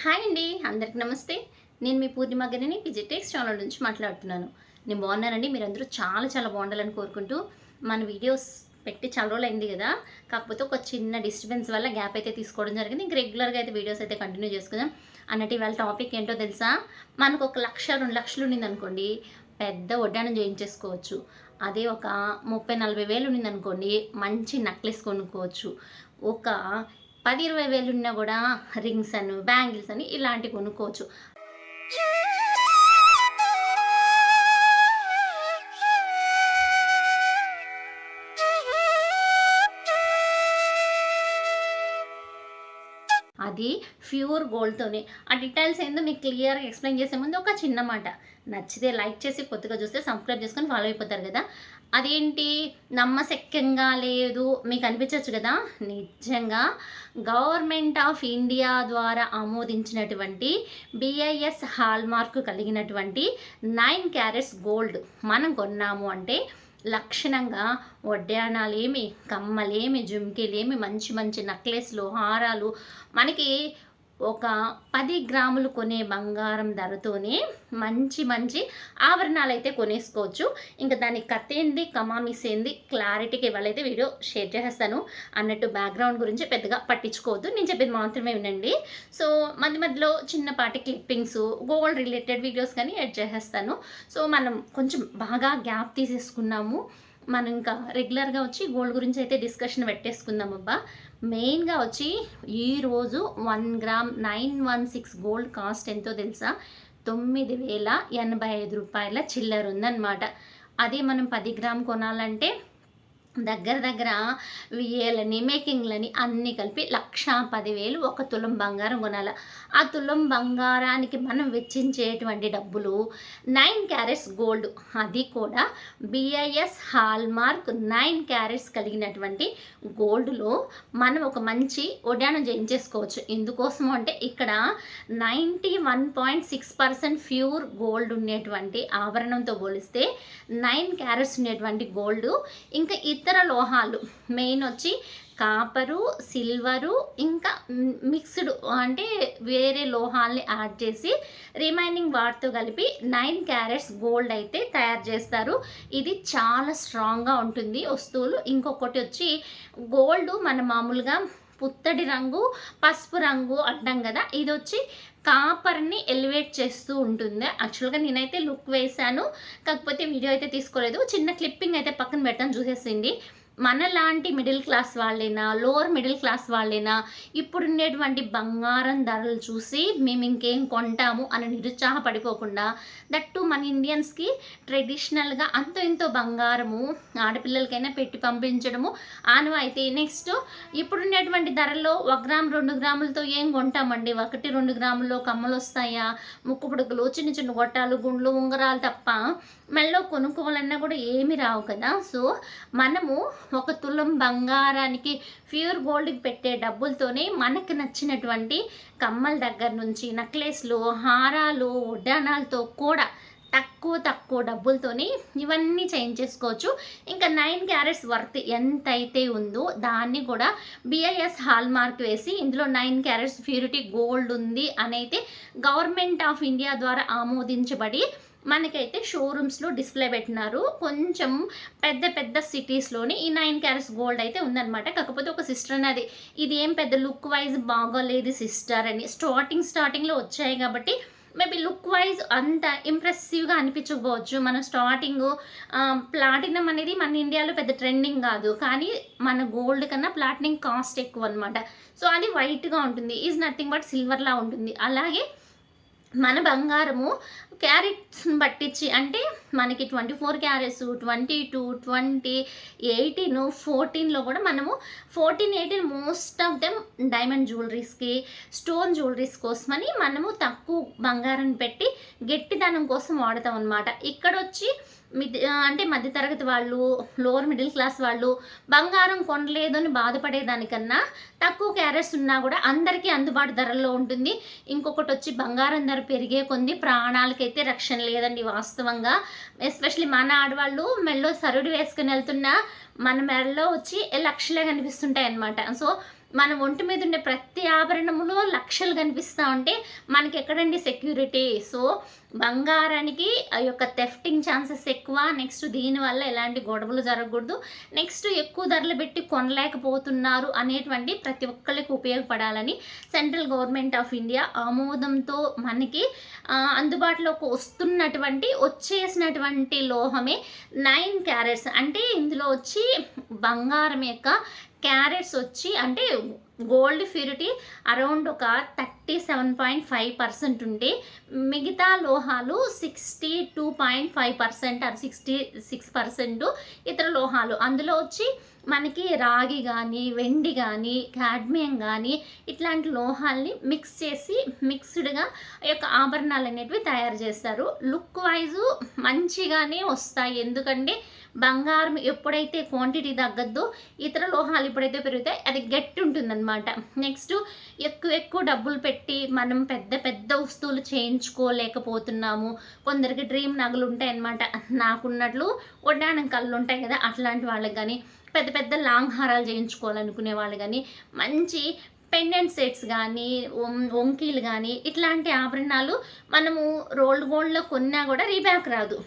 Hi అండి అందరికి నమస్తే. నేను మీ పూర్ణిమ గనిని విజిటెక్స్ ఛానల్ నుంచి మాట్లాడుతున్నాను. నేను బాగున్నానండి మీరందరూ చాలా చాలా బాగుండాలని కోరుకుంటూ మన వీడియోస్ పెట్టి చాలా రోజులు అయింది కదా. కాకపోతే ఒక చిన్న డిస్టర్బెన్స్ వల్ల గ్యాప్ అయితే తీసుకోవడం జరిగింది. ఇంక రెగ్యులర్గా అయితే వీడియోస్ అయితే కంటిన్యూ చేసుకుందాం. అన్నట్టు ఇవాళ టాపిక్ ఏంటో తెలుసా? మనకు ఒక లక్ష రెండు లక్షలు ఉండింది పెద్ద వడ్డానం చేయించేసుకోవచ్చు. అదే ఒక ముప్పై నలభై వేలు ఉండింది మంచి నెక్లెస్ కొనుక్కోవచ్చు. ఒక పది ఇరవై వేలు ఉన్నా కూడా రింగ్స్ అని బ్యాంగిల్స్ అని ఇలాంటివి కొనుక్కోవచ్చు. అది ప్యూర్ గోల్డ్తోనే ఆ డీటెయిల్స్ ఏందో మీకు క్లియర్గా ఎక్స్ప్లెయిన్ చేసే ముందు ఒక చిన్న మాట. నచ్చితే లైక్ చేసి కొత్తగా చూస్తే సబ్స్క్రైబ్ చేసుకొని ఫాలో అయిపోతారు కదా. అదేంటి? నమ్మశక్యంగా లేదు. మీకు అనిపించవచ్చు కదా? నిజంగా గవర్నమెంట్ ఆఫ్ ఇండియా ద్వారా ఆమోదించినటువంటి బిఐఎస్ హాల్ మార్క్ కలిగినటువంటి నైన్ క్యారెట్స్ గోల్డ్ మనం కొన్నాము అంటే లక్షణంగా వడ్డానాలేమి కమ్మలేమి జుమ్కీలేమి మంచి మంచి నెక్లెస్లు హారాలు మనకి ఒక పది గ్రాములు కొనే బంగారం ధరతోనే మంచి మంచి ఆభరణాలు అయితే కొనేసుకోవచ్చు. ఇంకా దాన్ని కథ ఏంది కమామిస్ ఏంది క్లారిటీకి ఇవాళైతే వీడియో షేర్ చేసేస్తాను. అన్నట్టు బ్యాక్గ్రౌండ్ గురించి పెద్దగా పట్టించుకోవద్దు. నేను చెప్పేది మాత్రమే వినండి. సో మధ్య మధ్యలో చిన్నపాటి క్లిప్పింగ్స్ గోల్డ్ రిలేటెడ్ వీడియోస్ కానీ యాడ్ చేసేస్తాను. సో మనం కొంచెం బాగా గ్యాప్ తీసేసుకున్నాము. మనం ఇంకా రెగ్యులర్గా వచ్చి గోల్డ్ గురించి అయితే డిస్కషన్ పెట్టేసుకుందాం అబ్బా. మెయిన్గా వచ్చి ఈరోజు one gram nine one six gold cost ఎంతో తెలుసా? తొమ్మిది వేల ఎనభై ఐదు రూపాయల చిల్లర ఉందన్నమాట అదే మనం పది గ్రామ్ కొనాలంటే దగ్గర దగ్గర విఏలని మేకింగ్లని అన్నీ కలిపి లక్ష పదివేలు ఒక తులం బంగారం కొనాలి. ఆ తులం బంగారానికి మనం వెచ్చించేటువంటి డబ్బులు నైన్ క్యారెట్స్ గోల్డ్. అది కూడా బిఐఎస్ హాల్మార్క్ నైన్ క్యారెట్స్ కలిగినటువంటి గోల్డ్లో మనం ఒక మంచి ఒడ్యానం చేయించేసుకోవచ్చు. ఎందుకోసం అంటే ఇక్కడ ninety one point six percent pure gold ఉండేటువంటి ఆభరణంతో పోలిస్తే నైన్ క్యారెట్స్ ఉండేటువంటి గోల్డ్. ఇంకా ఇతర ఇతర లోహాలు. మెయిన్ వచ్చి కాపరు సిల్వరు ఇంకా మిక్స్డ్ అంటే వేరే లోహాల్ని యాడ్ చేసి రిమైనింగ్ వాటితో కలిపి నైన్ క్యారెట్స్ గోల్డ్ అయితే తయారు చేస్తారు. ఇది చాలా స్ట్రాంగ్గా ఉంటుంది. వస్తువులు ఇంకొకటి వచ్చి గోల్డ్ మన మామూలుగా పుత్తడి రంగు పసుపు రంగు అంటాం కదా. ఇది వచ్చి కాపర్ని ఎలివేట్ చేస్తూ ఉంటుంది. యాక్చువల్గా నేనైతే లుక్ వేశాను. కాకపోతే వీడియో అయితే తీసుకోలేదు. చిన్న క్లిప్పింగ్ అయితే పక్కన పెడతాను. చూసేసింది మనలాంటి మిడిల్ క్లాస్ వాళ్ళైనా లోవర్ మిడిల్ క్లాస్ వాళ్ళైనా ఇప్పుడున్నటువంటి బంగారం ధరలు చూసి మేము ఇంకేం కొంటాము అని నిరుత్సాహపడిపోకుండా దట్టు మన ఇండియన్స్కి ట్రెడిషనల్గా అంతో ఇంతో బంగారము ఆడపిల్లలకైనా పెట్టి పంపించడము ఆనవాయితీ. నెక్స్ట్ ఇప్పుడున్నటువంటి ధరల్లో ఒక గ్రామ్ రెండు గ్రాములతో ఏం కొంటామండి? ఒకటి రెండు గ్రాముల్లో కమ్మలు వస్తాయా ముక్కు పుడుకులు చిన్న చిన్న గొట్టాలు గుండ్లు ఉంగరాలు తప్ప మెల్లో కొనుక్కోవాలన్నా కూడా ఏమి రావు కదా. సో మనము ఒక తులం బంగారానికి ప్యూర్ గోల్డ్కి పెట్టే డబ్బులతోనే మనకు నచ్చినటువంటి కమ్మల దగ్గర నుంచి నెక్లెస్లు హారాలు ఉడ్డానాలతో కూడా తక్కువ తక్కువ డబ్బులతోని ఇవన్నీ చేయించేసుకోవచ్చు ఇంకా నైన్ క్యారెట్స్ వర్త్ ఎంత అయితే ఉందో దాన్ని కూడా బిఐఎస్ హాల్ మార్క్ వేసి ఇందులో నైన్ క్యారెట్స్ ప్యూరిటీ గోల్డ్ ఉంది అనైతే గవర్నమెంట్ ఆఫ్ ఇండియా ద్వారా ఆమోదించబడి మనకైతే షోరూమ్స్లో డిస్ప్లే పెట్టినారు. కొంచెం పెద్ద పెద్ద సిటీస్లోని ఈ నైన్ క్యారెట్స్ గోల్డ్ అయితే ఉందనమాట కాకపోతే ఒక సిస్టర్ అనేది ఇది ఏం పెద్ద లుక్ వైజ్ బాగోలేదు సిస్టర్ అని. స్టార్టింగ్ స్టార్టింగ్లో వచ్చాయి కాబట్టి మేబీ లుక్ వైజ్ అంత ఇంప్రెసివ్గా అనిపించకపోవచ్చు. మనం స్టార్టింగ్ ప్లాటినం అనేది మన ఇండియాలో పెద్ద ట్రెండింగ్ కాదు. కానీ మన గోల్డ్ కన్నా ప్లాటినం కాస్ట్ ఎక్కువ అనమాట సో అది వైట్గా ఉంటుంది. ఈజ్ నథింగ్ బట్ సిల్వర్లా ఉంటుంది. అలాగే మన బంగారము క్యారెట్స్ని పట్టించి అంటే మనకి twenty four carats twenty two twenty eighteen ఫోర్టీన్లో కూడా మనము fourteen eighteen most of them diamond జ్యువెలరీస్కి stone jewelleries కోసమని మనము తక్కువ బంగారం పెట్టి గట్టిదనం కోసం వాడతాం అనమాట ఇక్కడ వచ్చి మిడ్ అంటే మధ్యతరగతి వాళ్ళు లోవర్ మిడిల్ క్లాస్ వాళ్ళు బంగారం కొనలేదు అని బాధపడేదానికన్నా తక్కువ క్యారెట్స్ ఉన్నా కూడా అందరికీ అందుబాటు ధరల్లో ఉంటుంది. ఇంకొకటి వచ్చి బంగారం ధర పెరిగే కొన్ని ప్రాణాలకి అయితే రక్షణ లేదండి వాస్తవంగా ఎస్పెషలీ మన ఆడవాళ్ళు మెడలో సరుడు వేసుకుని వెళ్తున్న మన మెడలో వచ్చి లక్షలే కనిపిస్తుంటాయి అనమాట సో మన ఒంటి మీద ఉండే ప్రతి ఆభరణములో లక్షలు కనిపిస్తూ ఉంటే మనకి ఎక్కడండి సెక్యూరిటీ సో బంగారానికి ఆ యొక్క థెఫ్టింగ్ ఛాన్సెస్ ఎక్కువ. నెక్స్ట్ దీనివల్ల ఎలాంటి గొడవలు జరగకూడదు. నెక్స్ట్ ఎక్కువ ధరలు పెట్టి కొనలేకపోతున్నారు అనేటువంటి ప్రతి ఒక్కరికి ఉపయోగపడాలని సెంట్రల్ గవర్నమెంట్ ఆఫ్ ఇండియా ఆమోదంతో మనకి అందుబాటులోకి వస్తున్నటువంటి వచ్చేసినటువంటి లోహమే నైన్ క్యారెట్స్ అంటే ఇందులో వచ్చి బంగారం యొక్క క్యారెట్స్ వచ్చి అంటే గోల్డ్ ప్యూరిటీ అరౌండ్ ఒక thirty seven point five percent ఉంటే మిగతా లోహాలు sixty two point five percent అది సిక్స్టీ సిక్స్ పర్సెంట్ ఇతర లోహాలు. అందులో వచ్చి మనకి రాగి కానీ వెండి కానీ కాడ్మియం కానీ ఇట్లాంటి లోహాల్ని మిక్స్ చేసి మిక్స్డ్గా యొక్క ఆభరణాలు అనేటివి తయారు చేస్తారు. లుక్ వైజు మంచిగానే వస్తాయి. ఎందుకంటే బంగారం ఎప్పుడైతే క్వాంటిటీ తగ్గద్దో ఇతర లోహాలు ఎప్పుడైతే పెరుగుతాయి అది గట్టి ఉంటుందన్నమాట. నెక్స్ట్ ఎక్కువ ఎక్కువ డబ్బులు పెట్టి మనం పెద్ద పెద్ద వస్తువులు చేయించుకోలేకపోతున్నాము. కొందరికి డ్రీమ్ నగలు ఉంటాయి అన్నమాట నాకున్నట్లు వడ్డానం కళ్ళు ఉంటాయి కదా అట్లాంటి వాళ్ళకి కానీ పెద్ద పెద్ద లాంగ్ హారాలు చేయించుకోవాలనుకునే వాళ్ళు కానీ మంచి పెండెంట్ సెట్స్ కానీ వంకీలు కానీ ఇట్లాంటి ఆభరణాలు మనము రోల్డ్ గోల్డ్లో కొన్నా కూడా రీబ్యాక్ రాదు.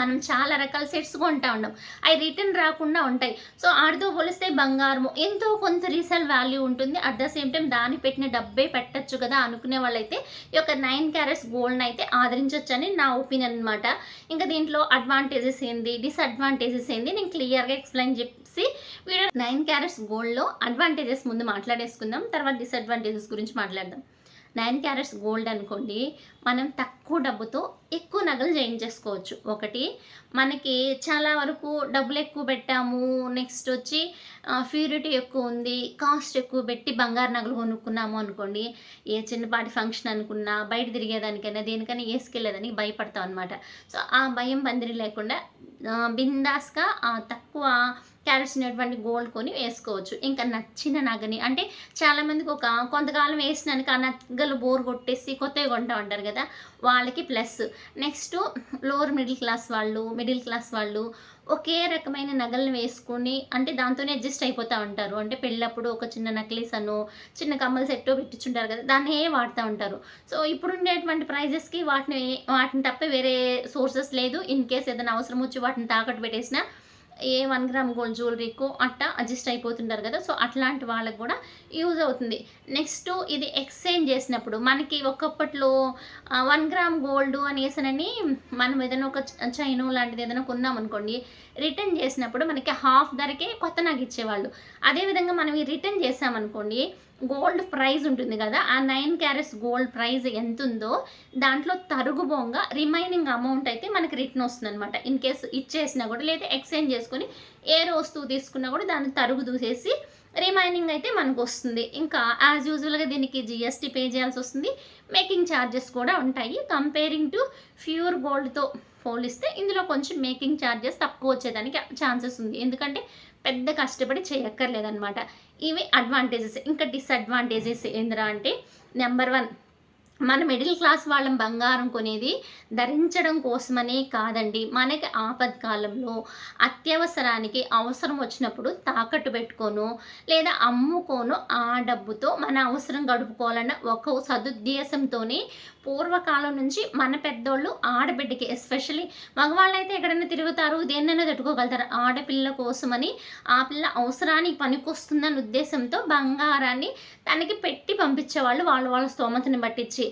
మనం చాలా రకాల సెట్స్ కొంటా ఉన్నాం అవి రిటర్న్ రాకుండా ఉంటాయి. సో ఆడితో పోలిస్తే బంగారము ఎంతో కొంత రీసేల్ వాల్యూ ఉంటుంది. అట్ ద సేమ్ టైం దాన్ని పెట్టిన డబ్బే పెట్టచ్చు కదా అనుకునే వాళ్ళైతే ఈ యొక్క నైన్ క్యారెట్స్ గోల్డ్ని అయితే ఆదరించవచ్చని నా ఒపీనియన్ అనమాట ఇంకా దీంట్లో అడ్వాంటేజెస్ ఏంది? డిసడ్వాంటేజెస్ ఏంది? నేను క్లియర్గా ఎక్స్ప్లెయిన్ చేసి వీడియో నైన్ క్యారెట్స్ గోల్డ్లో అడ్వాంటేజెస్ ముందు మాట్లాడేసుకుందాం. తర్వాత డిసడ్వాంటేజెస్ గురించి మాట్లాడదాం. నైన్ క్యారెట్స్ గోల్డ్ అనుకోండి మనం తక్కువ డబ్బుతో ఎక్కువ నగలు చేయించేసుకోవచ్చు ఒకటి మనకి చాలా వరకు డబ్బులు ఎక్కువ పెట్టాము నెక్స్ట్ వచ్చి ప్యూరిటీ ఎక్కువ ఉంది కాస్ట్ ఎక్కువ పెట్టి బంగారు నగలు కొనుక్కున్నాము అనుకోండి ఏ చిన్నపాటి ఫంక్షన్ అనుకున్నా బయట తిరిగేదానికైనా దేనికైనా వేసుకెళ్ళేదానికి భయపడతాం అనమాట సో ఆ భయం బందిరి లేకుండా బిందాస్గా తక్కువ క్యారెట్స్ ఉన్నటువంటి గోల్డ్ కొని వేసుకోవచ్చు. ఇంకా నచ్చిన నగని అంటే చాలామందికి ఒక కొంతకాలం వేసినానికి ఆ నగలు బోర్ కొట్టేసి కొత్తవి కొంటా ఉంటారు కదా వాళ్ళకి plus. Next lower middle class వాళ్ళు మిడిల్ క్లాస్ వాళ్ళు ఒకే రకమైన నగలను వేసుకొని అంటే దాంతోనే అడ్జస్ట్ అయిపోతూ ఉంటారు. అంటే పెళ్ళప్పుడు ఒక చిన్న నెక్లెస్ అను చిన్న కమ్మల సెట్టో పెట్టించుంటారు కదా దాన్నే వాడుతూ ఉంటారు. సో ఇప్పుడు ఉండేటువంటి ప్రైజెస్కి వాటిని వాటిని తప్ప వేరే సోర్సెస్ లేదు. ఇన్ కేస్ ఏదైనా అవసరం వచ్చి వాటిని తాకట్టు పెట్టేసినా ఏ వన్ గ్రామ్ గోల్డ్ జ్యువెలరీకో అట్టా అడ్జస్ట్ అయిపోతుంటారు కదా. సో అట్లాంటి వాళ్ళకు కూడా యూజ్ అవుతుంది. నెక్స్ట్ ఇది ఎక్స్చేంజ్ చేసినప్పుడు మనకి ఒకప్పట్లో వన్ గ్రామ్ గోల్డ్ అనేసనని మనం ఏదైనా ఒక చైనో లాంటిది ఏదైనా కొన్నాం అనుకోండి రిటర్న్ చేసినప్పుడు మనకి హాఫ్ ధరకే కొత్త నాకు ఇచ్చేవాళ్ళు. అదేవిధంగా మనం ఈ రిటర్న్ చేసామనుకోండి గోల్డ్ ప్రైజ్ ఉంటుంది కదా ఆ నైన్ క్యారెట్స్ గోల్డ్ ప్రైజ్ ఎంత ఉందో దాంట్లో తరుగుబోంగా రిమైనింగ్ అమౌంట్ అయితే మనకి రిటర్న్ వస్తుంది అనమాట ఇన్ కేస్ ఇచ్చేసినా కూడా లేదా ఎక్స్చేంజ్ చేసుకొని ఏ వస్తువు తీసుకున్నా కూడా దాన్ని తరుగు దూసేసి రిమైనింగ్ అయితే మనకు వస్తుంది. ఇంకా యాజ్ యూజువల్గా దీనికి జిఎస్టీ పే చేయాల్సి వస్తుంది. మేకింగ్ ఛార్జెస్ కూడా ఉంటాయి. కంపేరింగ్ టు ప్యూర్ గోల్డ్తో పోలిస్తే ఇందులో కొంచెం మేకింగ్ ఛార్జెస్ తక్కువ వచ్చేదానికి ఛాన్సెస్ ఉంది. ఎందుకంటే పెద్ద కష్టపడి చేయక్కర్లేదన్నమాట. ఇవి అడ్వాంటేజెస్ ఇంకా డిసడ్వాంటేజెస్ ఏంద్రా అంటే నెంబర్ వన్ మన మిడిల్ క్లాస్ వాళ్ళం బంగారం కొనేది ధరించడం కోసమనే కాదండి. మనకి ఆపత్కాలంలో అత్యవసరానికి అవసరం వచ్చినప్పుడు తాకట్టు పెట్టుకోను లేదా అమ్ముకోను ఆ డబ్బుతో మన అవసరం గడుపుకోవాలన్న ఒక సదుద్దేశంతోనే పూర్వకాలం నుంచి మన పెద్దోళ్ళు ఆడబిడ్డకి ఎస్పెషల్లీ మగవాళ్ళు అయితే ఎక్కడైనా తిరుగుతారు దేన్నైనా తట్టుకోగలుగుతారు. ఆడపిల్ల కోసమని ఆ పిల్ల అవసరానికి పనికొస్తుందన్న ఉద్దేశంతో బంగారాన్ని తనకి పెట్టి పంపించేవాళ్ళు వాళ్ళ వాళ్ళ స్తోమతని పట్టించి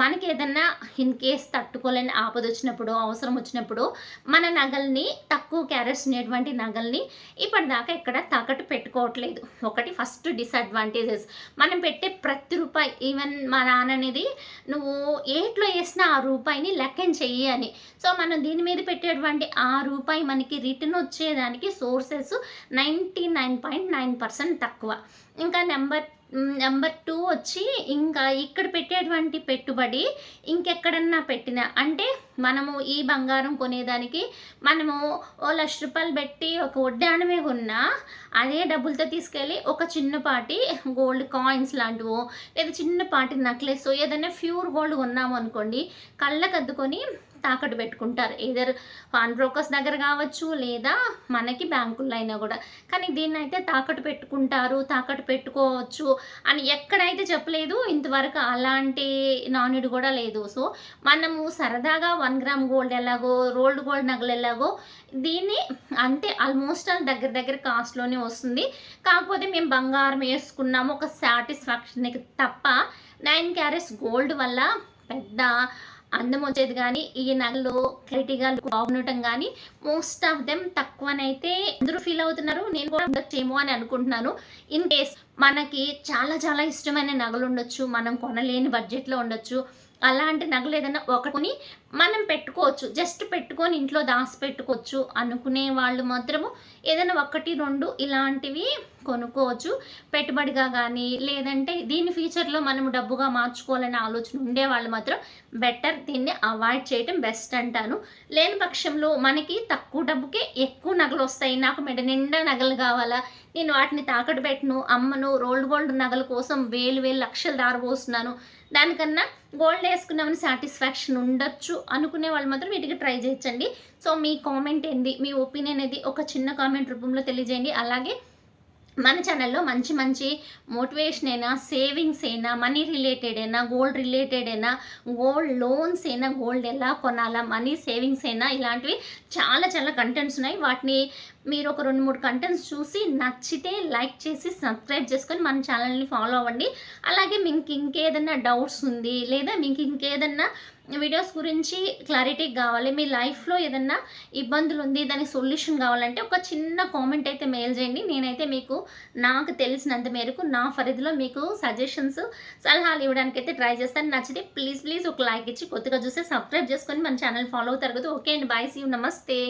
మనకి ఏదన్నా ఇన్ కేస్ తట్టుకోలేని ఆపద వచ్చినప్పుడు అవసరం వచ్చినప్పుడు మన నగల్ని తక్కువ క్యారెట్స్ ఉండేటువంటి నగల్ని ఇప్పటిదాకా ఇక్కడ తాకట్టు పెట్టుకోవట్లేదు. ఒకటి ఫస్ట్ డిసడ్వాంటేజెస్ మనం పెట్టే ప్రతి రూపాయి ఈవెన్ మా నాన్న అనేది నువ్వు ఏట్లో వేసిన ఆ రూపాయిని లెక్కన చెయ్యి అని. సో మనం దీని మీద పెట్టేటువంటి ఆ రూపాయి మనకి రిటర్న్ వచ్చేదానికి sources ninety nine point nine percent తక్కువ. ఇంకా నెంబర్ నెంబర్ టూ వచ్చి ఇంకా ఇక్కడ పెట్టేటువంటి పెట్టుబడి ఇంకెక్కడన్నా పెట్టిన అంటే మనము ఈ బంగారం కొనేదానికి మనము ఓ లక్ష రూపాయలు పెట్టి ఒక వడ్డానమే కొన్నా అదే డబ్బులతో తీసుకెళ్ళి ఒక చిన్నపాటి గోల్డ్ కాయిన్స్ లాంటివో లేదా చిన్నపాటి నెక్లెస్ ఏదైనా ప్యూర్ గోల్డ్ కొన్నాము అనుకోండి కళ్ళకద్దుకొని తాకట్టు పెట్టుకుంటారు. ఏదర్ ఫాన్ బ్రోకర్స్ దగ్గర కావచ్చు లేదా మనకి బ్యాంకుల్లో అయినా కూడా. కానీ దీన్ని అయితే తాకట్టు పెట్టుకుంటారు తాకట్టు పెట్టుకోవచ్చు అని ఎక్కడైతే చెప్పలేదు ఇంతవరకు అలాంటి నానుడు కూడా లేదు. సో మనము సరదాగా వన్ గ్రామ్ గోల్డ్ ఎలాగో రోల్డ్ గోల్డ్ నగలు ఎలాగో దీన్ని అంతే ఆల్మోస్ట్ దగ్గర దగ్గర కాస్ట్లోనే వస్తుంది. కాకపోతే మేము బంగారం వేసుకున్నాము ఒక సాటిస్ఫాక్షన్కి తప్ప నైన్ క్యారెట్స్ గోల్డ్ వల్ల పెద్ద అందం వచ్చేది కానీ ఈ నగలు క్లారిటీగా బాగుండటం కానీ మోస్ట్ ఆఫ్ దెమ్ తక్కువనైతే అందరూ ఫీల్ అవుతున్నారు. నేను కూడా ఉండొచ్చేమో అని అనుకుంటున్నాను. ఇన్ కేస్ మనకి చాలా చాలా ఇష్టమైన నగలు ఉండొచ్చు మనం కొనలేని బడ్జెట్లో ఉండొచ్చు అలాంటి నగలు ఏదైనా ఒకటి మనం పెట్టుకోవచ్చు. జస్ట్ పెట్టుకొని ఇంట్లో దాసి పెట్టుకోవచ్చు అనుకునే వాళ్ళు మాత్రము ఏదైనా ఒకటి రెండు ఇలాంటివి కొనుక్కోవచ్చు. పెట్టుబడిగా కానీ లేదంటే దీని ఫ్యూచర్లో మనం డబ్బుగా మార్చుకోవాలనే ఆలోచన ఉండే వాళ్ళు మాత్రం బెటర్ దీన్ని అవాయిడ్ చేయటం బెస్ట్ అంటాను. లేని పక్షంలో మనకి తక్కువ డబ్బుకే ఎక్కువ నగలు వస్తాయి. నాకు మెడ నిండా నగలు కావాలా? నేను వాటిని తాకట్టు పెట్టను. అమ్మను రోల్డ్ గోల్డ్ నగల కోసం వేలు వేలు లక్షలు దారబోస్తున్నాను. దానికన్నా గోల్డ్ వేసుకున్నామని సాటిస్ఫాక్షన్ ఉండొచ్చు అనుకునే వాళ్ళు మాత్రం వీటికి ట్రై చేయొచ్చండి. సో మీ కామెంట్ ఏంది? మీ ఒపీనియన్ అనేది ఒక చిన్న కామెంట్ రూపంలో తెలియజేయండి. అలాగే మన ఛానల్లో మంచి మంచి మోటివేషన్ అయినా సేవింగ్స్ అయినా మనీ రిలేటెడ్ అయినా గోల్డ్ రిలేటెడ్ అయినా గోల్డ్ లోన్స్ అయినా గోల్డ్ ఎలా కొనాలా మనీ సేవింగ్స్ అయినా ఇలాంటివి చాలా చాలా కంటెంట్స్ ఉన్నాయి. వాటిని మీరు ఒక రెండు మూడు కంటెంట్స్ చూసి నచ్చితే లైక్ చేసి సబ్స్క్రైబ్ చేసుకొని మన ఛానల్ని ఫాలో అవ్వండి. అలాగే మీకు ఇంకేదన్నా డౌట్స్ ఉంది లేదా మీకు ఇంకేదన్నా వీడియోస్ గురించి క్లారిటీ కావాలి. మీ లైఫ్లో ఏదన్నా ఇబ్బందులు ఉంది దానికి సొల్యూషన్ కావాలంటే ఒక చిన్న కామెంట్ అయితే మెయిల్ చేయండి. నేనైతే మీకు నాకు తెలిసినంత మేరకు నా పరిధిలో మీకు సజెషన్స్ సలహాలు ఇవ్వడానికి అయితే ట్రై చేస్తాను. నచ్చితే ప్లీజ్ ప్లీజ్ ఒక లైక్ ఇచ్చి కొత్తగా చూస్తే సబ్స్క్రైబ్ చేసుకొని మన ఛానల్ ఫాలో అవుతారు కదా. ఓకే అండి బాయ్ సీ నమస్తే.